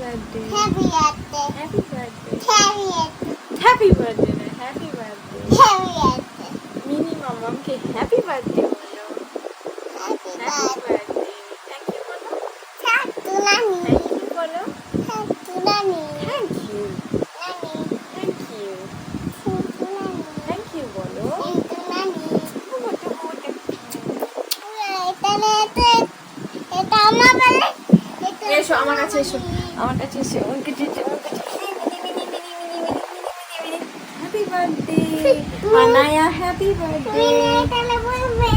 Birthday Happy birthday. Happy birthday Happy birthday. Happy birthday happy birthday Happy birthday. Mini মামামকে happy birthday বলো happy. Birthday thank you বলো Tatu nani. Thank you বলো. Thank you Nani. Thank you nani. Thank you বলো Tatu nani. মোটা মোটা এটা এটা এটা আমার বলে এসো আমার কাছে এসো আমার কাছে এসে উনকে ওর কাছে happy birthday Anaya happy birthday তুমি এটা বলবে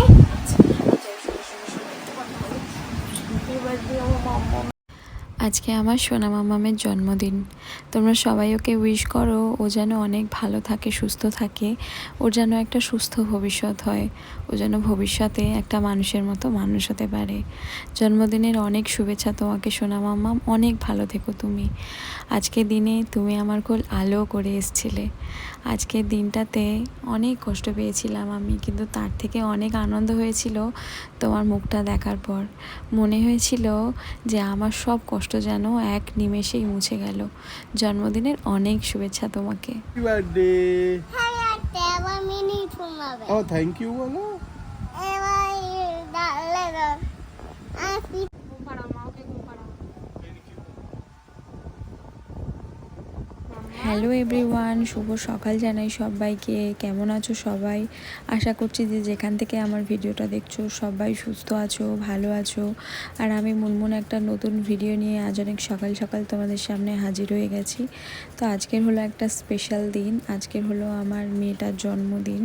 হ্যাপি বার্থডে ও মাম্মা। আজকে আমার সোনা মামামের জন্মদিন। তোমরা সবাই ওকে উইশ করো, ও যেন অনেক ভালো থাকে, সুস্থ থাকে। ওর যেন একটা সুস্থ ভবিষ্যৎ হয়। ও যেন ভবিষ্যতে একটা মানুষের মতো মানুষ হতে পারে। জন্মদিনের অনেক শুভেচ্ছা তোমাকে সোনা মামাম, অনেক ভালো থেকো তুমি। আজকের দিনে তুমি আমার কোল আলো করে এসছিলে। আজকের দিনটাতে অনেক কষ্ট পেয়েছিলাম আমি, কিন্তু তার থেকে অনেক আনন্দ হয়েছিল তোমার মুখটা দেখার পর। মনে হয়েছিল যে আমার সব কষ্ট যেন এক নিমেষেই মুছে গেল। জন্মদিনের অনেক শুভেচ্ছা তোমাকে। ও থ্যাংক ইউ বলো এবার ডালে দাও আর হ্যালো এভরিওয়ান শুভ সকাল জানাই সবাইকে। কেমন আছো সবাই? আশা করছি যে যেখান থেকে আমার ভিডিওটা দেখছ, সবাই সুস্থ আছো, ভালো আছো। আর আমি মুনমুন একটা নতুন ভিডিও নিয়ে আজ অনেক সকাল সকাল তোমাদের সামনে হাজির হয়ে গেছি। তো আজকের হলো একটা স্পেশাল দিন। আজকের হলো আমার মেয়েটার জন্মদিন।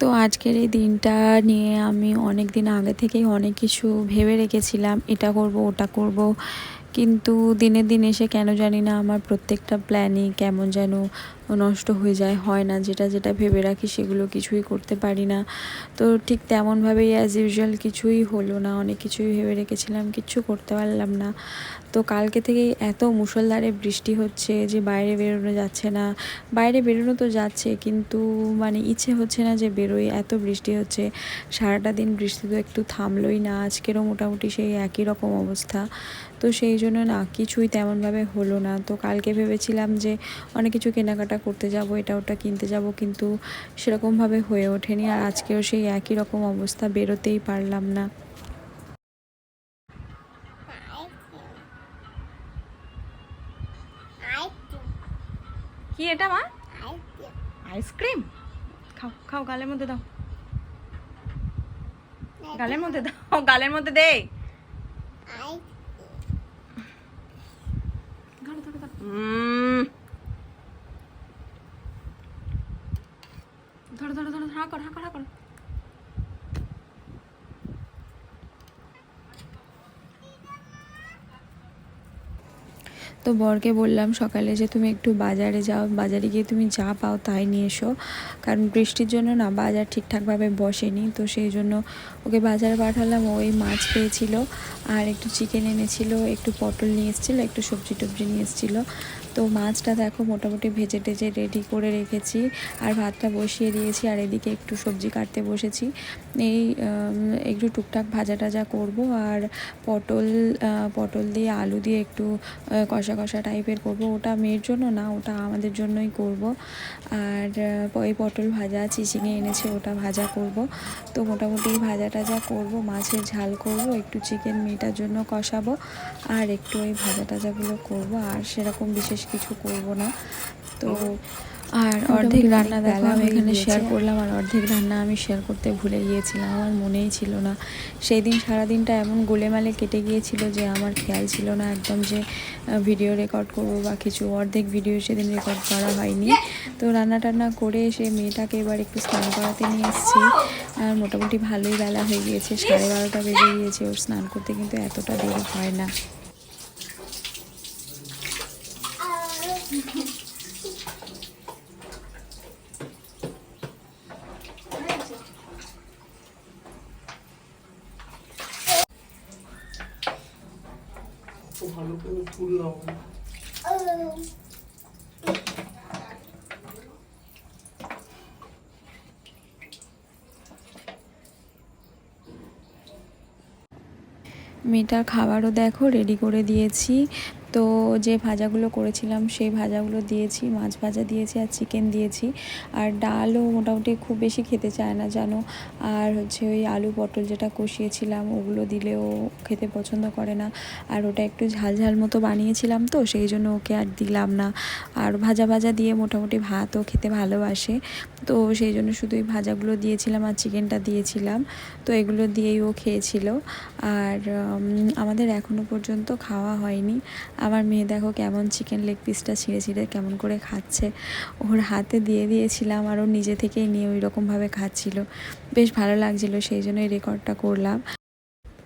তো আজকের এই দিনটা নিয়ে আমি অনেক দিন আগে থেকেই অনেক কিছু ভেবে রেখেছিলাম। এটা করব, ওটা করব। কিন্তু দিনে দিন এসে কেন জানি না আমার প্রত্যেকটা প্ল্যানই কেমন যেন নষ্ট হয়ে যায়, হয় না। যেটা যেটা ভেবে রাখি সেগুলো কিছুই করতে পারি না। তো ঠিক তেমনভাবেই অ্যাজ ইউজুয়াল কিছুই হলো না। অনেক কিছুই ভেবে রেখেছিলাম, কিচ্ছু করতে পারলাম না। তো কালকে থেকেই এত মুষলধারে বৃষ্টি হচ্ছে যে বাইরে বেরোনো যাচ্ছে না। বাইরে বেরোনো তো যাচ্ছে, কিন্তু মানে ইচ্ছে হচ্ছে না যে বেরোই। এত বৃষ্টি হচ্ছে, সারাটা দিন বৃষ্টি তো একটু থামলোই না। আজকেরও মোটামুটি সেই একই রকম অবস্থা। তো সেই জন্য না কিছুই তেমনভাবে হলো না। তো কালকে ভেবেছিলাম যে অনেক কিছু কেনাকাটা করতে যাব এটা ওটা কিনতে যাব কিন্তু সেরকমভাবে হয়ে ওঠেনি। আর আজকেও সেই একই রকম অবস্থা বেরোতেই পারলাম না। কি এটা মা? আইসক্রিম? খাও খাও গালের মধ্যে দাও। গালের মধ্যে দাও গালের মধ্যে দে। ধরো ধরো ধরো ধরো হা কর হা কর হা কর তো বরকে বললাম সকালে যে তুমি একটু বাজারে যাও, বাজারে গিয়ে তুমি যা পাও তাই নিয়ে এসো। কারণ বৃষ্টির জন্য না বাজার ঠিকঠাকভাবে বসেনি, তো সেই জন্য ওকে বাজারে পাঠালাম। ওই মাছ পেয়েছিল আর একটু চিকেন এনেছিল, একটু পটল নিয়ে এসেছিল, একটু সবজি টবজি নিয়ে এসেছিল। তো মাছটা দেখো মোটামুটি ভেজে টেজে রেডি করে রেখেছি আর ভাতটা বসিয়ে দিয়েছি আর এদিকে একটু সবজি কাটতে বসেছি। এই একটু টুকটাক ভাজা টাজা করব আর পটল পটল দিয়ে আলু দিয়ে একটু কষা কষা টাইপের করব। ওটা মেয়ের জন্য না, ওটা আমাদের জন্যই করব। আর ওই পটল ভাজা চিচিঙে এনেছে, ওটা ভাজা করব। তো মোটামুটি ভাজা টাজা করব, মাছের ঝাল করব, একটু চিকেন মেয়েটার জন্য কষাবো আর একটু ওই ভাজা টাজাগুলো করব। আর সেরকম বিশেষ কিছু করব না। তো আর অর্ধেক রান্না দেখো আমি এখানে শেয়ার করলাম আর অর্ধেক রান্না আমি শেয়ার করতে ভুলে গিয়েছিলাম আমার মনেই ছিল না। সেই দিন সারাদিনটা এমন গোলেমালে কেটে গিয়েছিল যে আমার খেয়াল ছিল না একদম যে ভিডিও রেকর্ড করব বা কিছু। অর্ধেক ভিডিও সেদিন রেকর্ড করা হয়নি। তো রান্না টান্না করে সে মেয়েটাকে এবার একটু স্নান করাতে নিয়ে এসেছি। আর মোটামুটি ভালোই বেলা হয়ে গিয়েছে সাড়ে বারোটা বেজে গিয়েছে ওর স্নান করতে কিন্তু এতটা দেরি হয় না। মেয়েটার খাবারও দেখো রেডি করে দিয়েছি। তো যে ভাজাগুলো করেছিলাম, সেই ভাজাগুলো দিয়েছি, মাছ ভাজা দিয়েছি আর চিকেন দিয়েছি। আর ডালও মোটামুটি খুব বেশি খেতে চায় না, জানো? আর হচ্ছে ওই আলু পটল যেটা কষিয়েছিলাম, ওগুলো দিলেও খেতে পছন্দ করে না। আর ওটা একটু ঝাল ঝাল মতো বানিয়েছিলাম তো, সেই জন্য ওকে আর দিলাম না। আর ভাজা ভাজা দিয়ে মোটামুটি ভাতও খেতে ভালোবাসে। তো সেই জন্য শুধু এই ভাজাগুলো দিয়েছিলাম আর চিকেনটা দিয়েছিলাম। তো এগুলো দিয়েই ও খেয়েছিল। আর আমাদের এখনও পর্যন্ত খাওয়া হয়নি। আমার মেয়ে দেখো কেমন চিকেন লেগ পিসটা ছিঁড়ে ছিঁড়ে কেমন করে খাচ্ছে। ওর হাতে দিয়ে দিয়েছিলাম আর ও নিজে থেকেই নিয়ে ওই রকমভাবে খাচ্ছিল। বেশ ভালো লাগছিল, সেই জন্য এই রেকর্ডটা করলাম।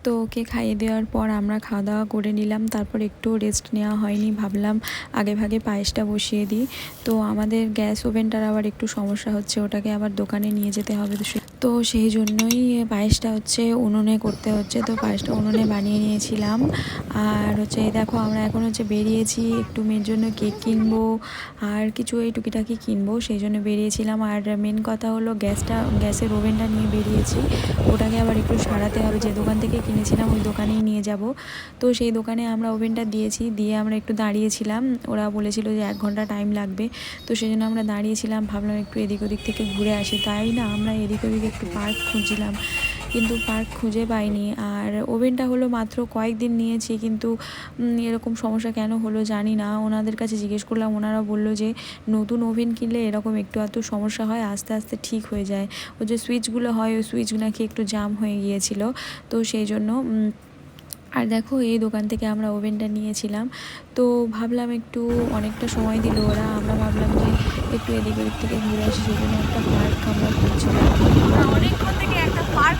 তো ওকে খাইয়ে দেওয়ার পর আমরা খাওয়া দাওয়া করে নিলাম, তারপর একটু রেস্ট নেওয়া হয়নি, ভাবলাম আগে ভাগে পায়েসটা বসিয়ে দিই। তো আমাদের গ্যাস ওভেনটার আবার একটু সমস্যা হচ্ছে, ওটাকে আবার দোকানে নিয়ে যেতে হবে। তো সেই জন্যই পায়েসটা হচ্ছে উনুনে করতে হচ্ছে। তো পায়েসটা উনুনে বানিয়ে নিয়েছিলাম। আর হচ্ছে দেখো আমরা এখন হচ্ছে বেরিয়েছি, একটু মেয়ের জন্য কেক কিনবো, আর কিছু এই টুকিটাকি কিনবো, সেই জন্য বেরিয়েছিলাম। আর মেন কথা হলো গ্যাসটা, গ্যাসের ওভেনটা নিয়ে বেরিয়েছি। ওটাকে আবার একটু সারাতে হবে। যে দোকান থেকে কিনেছিলাম, ওই দোকানেই নিয়ে যাব। তো সেই দোকানে আমরা ওভেনটা দিয়েছি, দিয়ে আমরা একটু দাঁড়িয়েছিলাম। ওরা বলেছিল যে এক ঘণ্টা টাইম লাগবে। তো সেই জন্য আমরা দাঁড়িয়েছিলাম, ভাবলাম একটু এদিক ওদিক থেকে ঘুরে আসি। তাই না? আমরা এদিক ওদিক একটু পার্ক খুঁজছিলাম। কিন্তু পার্ক খুঁজে পাইনি। আর ওভেনটা হলো মাত্র কয়েকদিন নিয়েছি। কিন্তু এরকম সমস্যা কেন হলো জানি না। ওনাদের কাছে জিজ্ঞেস করলাম। ওনারা বলল যে, নতুন ওভেন কিনলে এরকম একটু আধটু সমস্যা হয়, আস্তে আস্তে ঠিক হয়ে যায়। ও যে সুইচগুলো হয়, ওই সুইচ নাকি একটু জাম হয়ে গিয়েছিল। তো সেই জন্য আর দেখো, এই দোকান থেকে আমরা ওভেনটা নিয়েছিলাম। তো ভাবলাম একটু অনেকটা সময় দিল ওরা। আমরা ভাবলাম যে একটু এদিক ওদিক থেকে ঘুরে আসি, সেই জন্য একটা পার্ক আমরা অনেকক্ষণ থেকে একটা পার্ক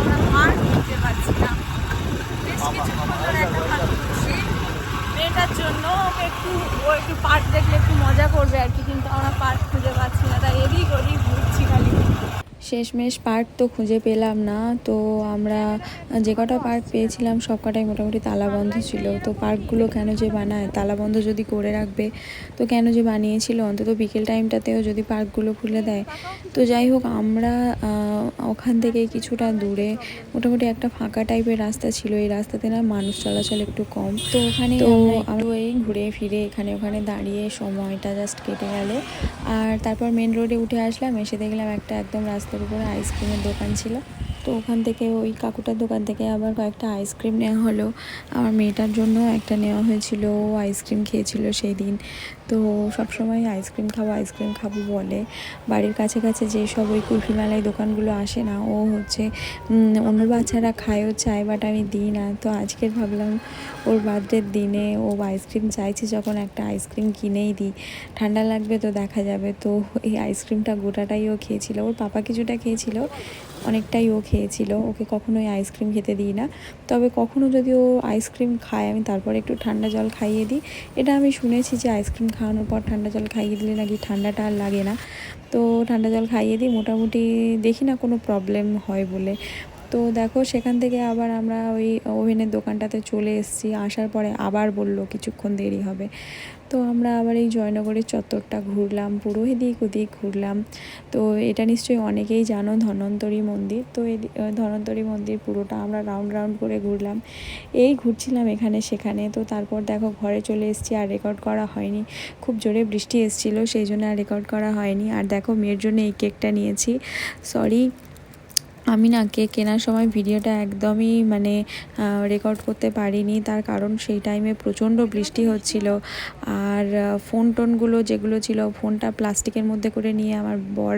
আমরা পার্ক পাচ্ছি না। জন্য একটু, ও একটু পার্ক দেখলে একটু মজা করবে আর কি, কিন্তু আমরা পার্ক খুঁজে পাচ্ছি না। তাই এদিক ওদিক ঘুরছি খালি। শেষমেশ পার্ক তো খুঁজে পেলাম না। তো আমরা যে কটা পার্ক পেয়েছিলাম সব কটাই মোটামুটি তালা বন্ধ ছিল। তো পার্কগুলো কেন যে বানায়? তালা বন্ধ যদি করে রাখবে তো কেন যে বানিয়েছিল? অন্তত বিকেল টাইমটাতেও যদি পার্কগুলো খুলে দেয়। তো যাই হোক আমরা ওখান থেকে কিছুটা দূরে মোটামুটি একটা ফাঁকা টাইপের রাস্তা ছিল। এই রাস্তাতে না মানুষ চলাচল একটু কম। তো ওখানে তো আমরা এই ঘুরে ফিরে এখানে ওখানে দাঁড়িয়ে সময়টা জাস্ট কেটে গেল। আর তারপর মেন রোডে উঠে আসলাম এসে দেখলাম একটা একদম রাস্তার উপরে আইসক্রিমের দোকান ছিল। তো ওখান থেকে ওই কাকুটার দোকান থেকে আবার কয়েকটা আইসক্রিম নেওয়া হলো। আমার মেয়েটার জন্য একটা নেওয়া হয়েছিল, ও আইসক্রিম খেয়েছিল সেই দিন তো সবসময় আইসক্রিম খাব আইসক্রিম খাব বলে। বাড়ির কাছে কাছে যেসব ওই কুলফি মেলায় দোকানগুলো আসে না, ও হচ্ছে অন্য বাচ্চারা খায়ও চায় বাট আমি দিই না। তো আজকের ভাবলাম ওর বার্থডের দিনে ও আইসক্রিম চাইছে যখন একটা আইসক্রিম কিনেই দিই। ঠান্ডা লাগবে তো দেখা যাবে। তো এই আইসক্রিমটা গোটাটাই ও খেয়েছিল। ওর পাপা কিছুটা খেয়েছিল অনেকটাই ও খেয়েছিল। ওকে কখনোই আইসক্রিম খেতে দিই না। তবে কখনো যদি ও আইসক্রিম খায়, আমি তারপরে একটু ঠান্ডা জল খাইয়ে দিই। এটা আমি শুনেছি যে আইসক্রিম খাওয়ানোর পর ঠান্ডা জল খাইয়ে দিলে নাকি ঠান্ডাটা আর লাগে না। তো ঠান্ডা জল খাইয়ে দিই, মোটামুটি দেখি না কোনো প্রবলেম হয় বলে। তো দেখো, সেখান থেকে আবার আমরা ওই ওভেনের দোকানটাতে চলে এসেছি। আসার পরে আবার বলল, কিছুক্ষণ দেরি হবে। তো আমরা আবার এই জয়নগরের চত্বরটা ঘুরলাম, পুরো এদিক ওদিক ঘুরলাম। তো এটা নিশ্চয়ই অনেকেই জানো ধন্বন্তরী মন্দির। তো এই ধন্বন্তরী মন্দির পুরোটা আমরা রাউন্ড রাউন্ড করে ঘুরলাম। এই ঘুরছিলাম এখানে সেখানে। তো তারপর দেখো ঘরে চলে এসেছি আর রেকর্ড করা হয়নি। খুব জোরে বৃষ্টি এসেছিল, সেই জন্য আর রেকর্ড করা হয়নি। আর দেখো মেয়ের জন্য এই কেকটা নিয়েছি। সরি আমি না কেক কেনার সময় ভিডিওটা একদমই মানে রেকর্ড করতে পারিনি। তার কারণ সেই টাইমে প্রচণ্ড বৃষ্টি হচ্ছিল। আর ফোন টোনগুলো যেগুলো ছিল ফোনটা প্লাস্টিকের মধ্যে করে নিয়ে আমার বর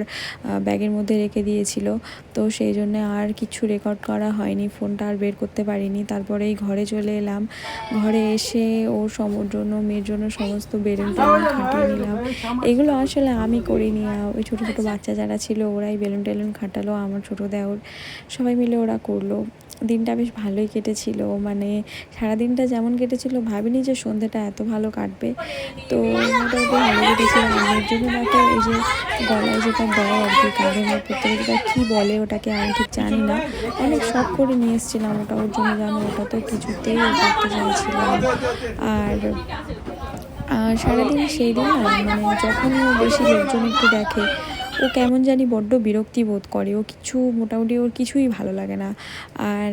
ব্যাগের মধ্যে রেখে দিয়েছিল। তো সেই জন্য আর কিছু রেকর্ড করা হয়নি। ফোনটা আর বের করতে পারিনি। তারপরে এই ঘরে চলে এলাম। ঘরে এসে ওর জন্য, মেয়ের জন্য সমস্ত বেলুন টেলুন খাটিয়ে নিলাম। এগুলো আসলে আমি করিনি। ওই ছোটো ছোটো বাচ্চা যারা ছিল, ওরাই বেলুন টেলুন খাটালো। আমার ছোটো দেওর সবাই মিলে ওরা করল। দিনটা বেশ ভালোই কেটেছিল মানে সারা দিনটা যেমন কেটেছিল, ভাবিনি যে সন্ধ্যেটা এত ভালো কাটবে। তো মোটামুটি ভালো কেটেছিল। আমার জন্য দেখো এই যে গলায় যেটা দেয় আর কি মধ্যে তো কী বলে ওটাকে আমি ঠিক জানি না। অনেক শখ করে নিয়ে এসেছিলাম ওটা, ওর জন্য জানো ওটা তো কিছুতেই করতে চাইছিলাম আর সারাদিন সেই দিন না মানে যখনই ও বেশি লোকজন একটু দেখে ও কেমন জানি বড্ড বিরক্তি বোধ করে। ও কিছু মোটামুটি ওর কিছুই ভালো লাগে না। আর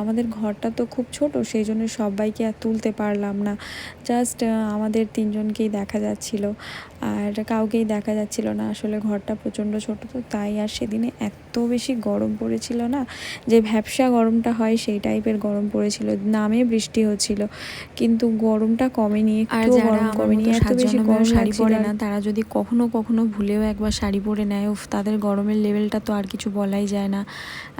আমাদের ঘরটা তো খুব ছোট সেই জন্য সবাইকে আর তুলতে পারলাম না। জাস্ট আমাদের তিনজনকেই দেখা যাচ্ছিল। আর কাউকেই দেখা যাচ্ছিল না। আসলে ঘরটা প্রচণ্ড ছোট তো তাই আর সেদিনে এত বেশি গরম পড়েছিল না যে ভ্যাবসা গরমটা হয় সেই টাইপের গরম পড়েছিল। নামে বৃষ্টি হচ্ছিল। কিন্তু গরমটা কমেনি আর যারা কমেনি এত বেশি গরম শাড়ি পরে না তারা যদি কখনো কখনো ভুলেও একবার শাড়ি পরে নেয়। উফ, তাদের গরমের লেভেলটা তো আর কিছু বলাই যায় না।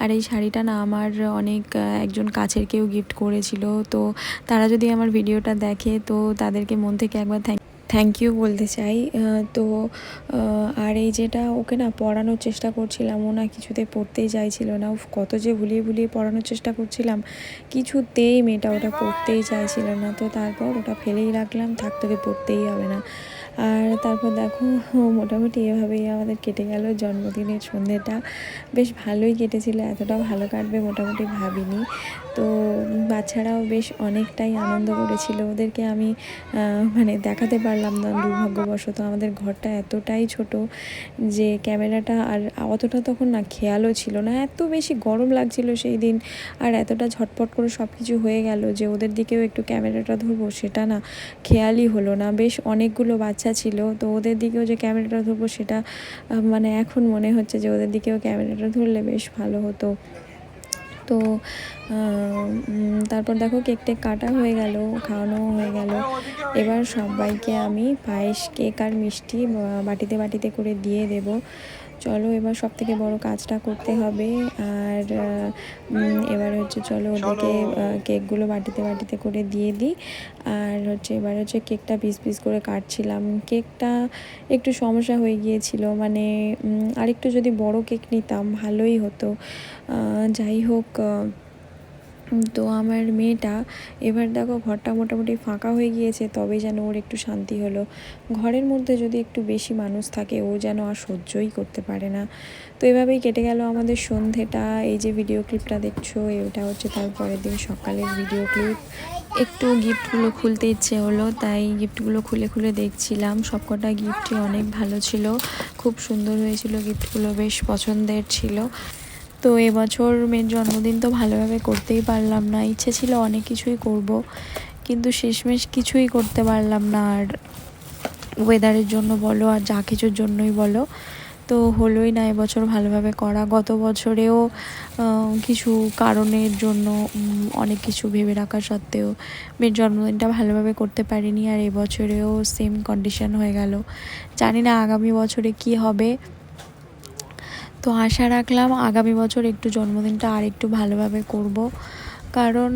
আর এই শাড়িটা না আমার অনেক একজন কাছের কেউ গিফট করেছিল। তো তারা যদি আমার ভিডিওটা দেখে, তো তাদেরকে মন থেকে একবার থ্যাংক থ্যাংক ইউ বলতে চাই। তো আর এই যেটা ওকে না পড়ানোর চেষ্টা করছিলাম, ও না কিছুতে পড়তেই চাইছিল না। উফ, কত যে ভুলিয়ে ভুলিয়ে পড়ানোর চেষ্টা করছিলাম, কিছুতেই মেয়েটা ওটা পড়তেই চাইছিল না। তো তারপর ওটা ফেলেই রাখলাম, থাক, তোকে পড়তেই হবে না। আর তারপর দেখো মোটামুটি এভাবেই আমাদের কেটে গেল জন্মদিনের সন্ধ্যেটা বেশ ভালোই কেটেছিল এতটা ভালো কাটবে মোটামুটি ভাবিনি। তো বাচ্চারাও বেশ অনেকটাই আনন্দ করেছিল। ওদেরকে আমি মানে দেখাতে পারলাম না, দুর্ভাগ্যবশত আমাদের ঘরটা এতটাই ছোট যে ক্যামেরাটা আর অতটা তখন না খেয়ালও ছিল না। এত বেশি গরম লাগছিল সেই দিন আর এতটা ঝটপট করে সব কিছু হয়ে গেল যে ওদের দিকেও একটু ক্যামেরাটা ধরবো সেটা না খেয়ালই হলো না। বেশ অনেকগুলো বাচ্চা ছিল তো ওদের দিকেও যে ক্যামেরাটা ধরবো সেটা মানে এখন মনে হচ্ছে যে ওদের দিকেও ক্যামেরাটা ধরলে বেশ ভালো হতো। তো তারপর দেখো কেক টেক কাটা হয়ে গেল খাওয়ানো হয়ে গেল। এবার সবাইকে আমি পায়েস, কেক আর মিষ্টি বাটিতে বাটিতে করে দিয়ে দেব। চলো এবার সব থেকে বড় কাজটা করতে হবে আর এবার হচ্ছে চলো ওদেরকে কেকগুলো বাটিতে বাটিতে করে দিয়ে দিই। আর হচ্ছে এবার হচ্ছে কেকটা পিস পিস করে কাটছিলাম। কেকটা একটু সমস্যা হয়ে গিয়েছিল। মানে আরেকটু যদি বড় কেক নিতাম ভালোই হতো। যাই হোক তো আমার মেয়েটা, এবার দেখো ঘরটা মোটামুটি ফাঁকা হয়ে গিয়েছে তবে যেন ওর একটু শান্তি হলো। ঘরের মধ্যে যদি একটু বেশি মানুষ থাকে, ও যেন আর সহ্যই করতে পারে না। তো এভাবেই কেটে গেল আমাদের সন্ধেটা। এই যে ভিডিও ক্লিপটা দেখছ, এটা হচ্ছে তার পরের দিন সকালের ভিডিও ক্লিপ একটু গিফটগুলো খুলতে ইচ্ছে হলো, তাই গিফটগুলো খুলে খুলে দেখছিলাম। সবকটা গিফটই অনেক ভালো ছিল। খুব সুন্দর হয়েছিল গিফটগুলো বেশ পছন্দের ছিল। তো এবছর মেয়ের জন্মদিন তো ভালোভাবে করতেই পারলাম না। ইচ্ছে ছিল অনেক কিছুই করব, কিন্তু শেষমেশ কিছুই করতে পারলাম না। আর ওয়েদারের জন্য বলো, আর যা কিছুর জন্যই বলো। তো হলোই না এবছর ভালোভাবে করা। গত বছরেও কিছু কারণের জন্য অনেক কিছু ভেবে রাখা সত্ত্বেও মেয়ের জন্মদিনটা ভালোভাবে করতে পারিনি। আর এবছরেও সেম কন্ডিশন হয়ে গেল। জানি না আগামী বছরে কি হবে। তো আশা রাখলাম আগামী বছর একটু জন্মদিনটা আর একটু ভালোভাবে করব। কারণ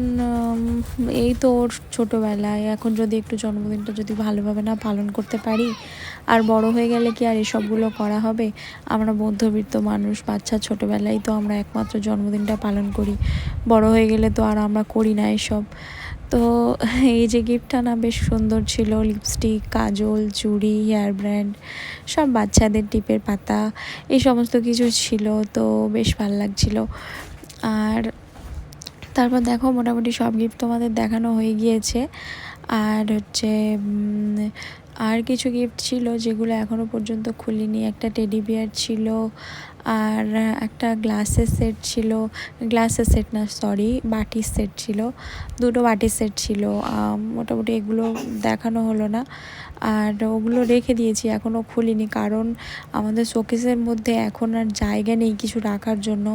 এই তো ওর ছোটোবেলায়। এখন যদি একটু জন্মদিনটা যদি ভালোভাবে না পালন করতে পারি, আর বড় হয়ে গেলে কি আর এসবগুলো করা হবে? আমরা মধ্যবিত্ত মানুষ, বাচ্চা ছোটোবেলায় তো আমরা একমাত্র জন্মদিনটা পালন করি। বড় হয়ে গেলে তো আর আমরা করি না এসব। তো এই যে গিফটটা না বেশ সুন্দর ছিল লিপস্টিক কাজল, চুড়ি হেয়ার ব্র্যান্ড সব বাচ্চাদের টিপের পাতা, এই সমস্ত কিছু ছিল, তো বেশ ভালো লাগছিল। আর তারপর দেখো মোটামুটি সব গিফট তোমাদের দেখানো হয়ে গিয়েছে। আর হচ্ছে আর কিছু গিফট ছিল যেগুলো এখনও পর্যন্ত খুলিনি। একটা টেডি বিয়ার ছিল, আর একটা গ্লাসের সেট ছিল। গ্লাসের সেট না সরি বাটির সেট ছিল। দুটো বাটির সেট ছিল। মোটামুটি এগুলো দেখানো হলো না। আর ওগুলো রেখে দিয়েছি এখনও খুলিনি। কারণ আমাদের শোকেসের মধ্যে এখন আর জায়গা নেই কিছু রাখার জন্য।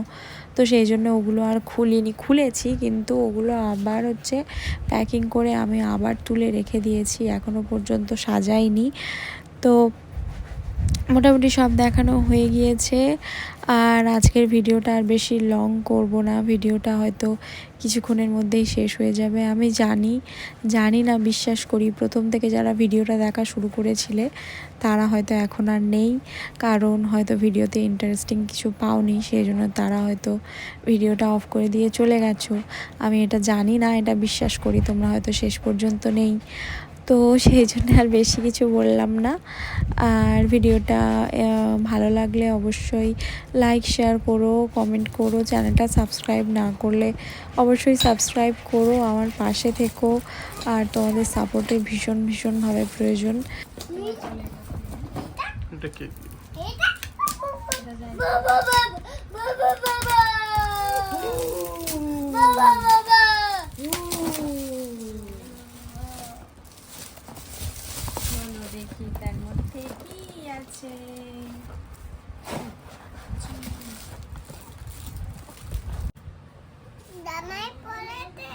তো সেই জন্য ওগুলো আর খুলিনি, খুলেছি কিন্তু ওগুলো আবার হচ্ছে প্যাকিং করে আমি আবার তুলে রেখে দিয়েছি এখনও পর্যন্ত সাজাইনি। তো মোটামুটি সব দেখানো হয়ে গিয়েছে। আর আজকের ভিডিওটা আর বেশি লং করব না। ভিডিওটা হয়তো কিছুক্ষণের মধ্যেই শেষ হয়ে যাবে। আমি জানি জানি না, বিশ্বাস করি, প্রথম থেকে যারা ভিডিওটা দেখা শুরু করেছিলে, তারা হয়তো এখন আর নেই। কারণ হয়তো ভিডিওতে ইন্টারেস্টিং কিছু পাওনি সেই জন্য তারা হয়তো ভিডিওটা অফ করে দিয়ে চলে গেছো। আমি এটা জানি না, এটা বিশ্বাস করি, তোমরা হয়তো শেষ পর্যন্ত নেই। তো সেই জন্য আর বেশি কিছু বললাম না। আর ভিডিওটা ভালো লাগলে অবশ্যই লাইক শেয়ার করো কমেন্ট করো চ্যানেলটা সাবস্ক্রাইব না করলে অবশ্যই সাবস্ক্রাইব করো আমার পাশে থেকো। আর তোমাদের সাপোর্টের ভীষণ ভীষণভাবে প্রয়োজন। এটা কে এটা দেখা যায় বাবা বাবা বাবা বাবা বাবা বাবা চলো দেখি তার মধ্যে কি আছে জামাই পড়েছে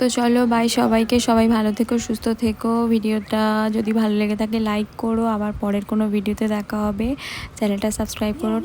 তো চলো বাই সবাইকে। সবাই ভালো থেকো, সুস্থ থেকো। ভিডিওটা যদি ভালো লেগে থাকে লাইক করো। আবার পরের কোনো ভিডিওতে দেখা হবে। চ্যানেলটা সাবস্ক্রাইব করো।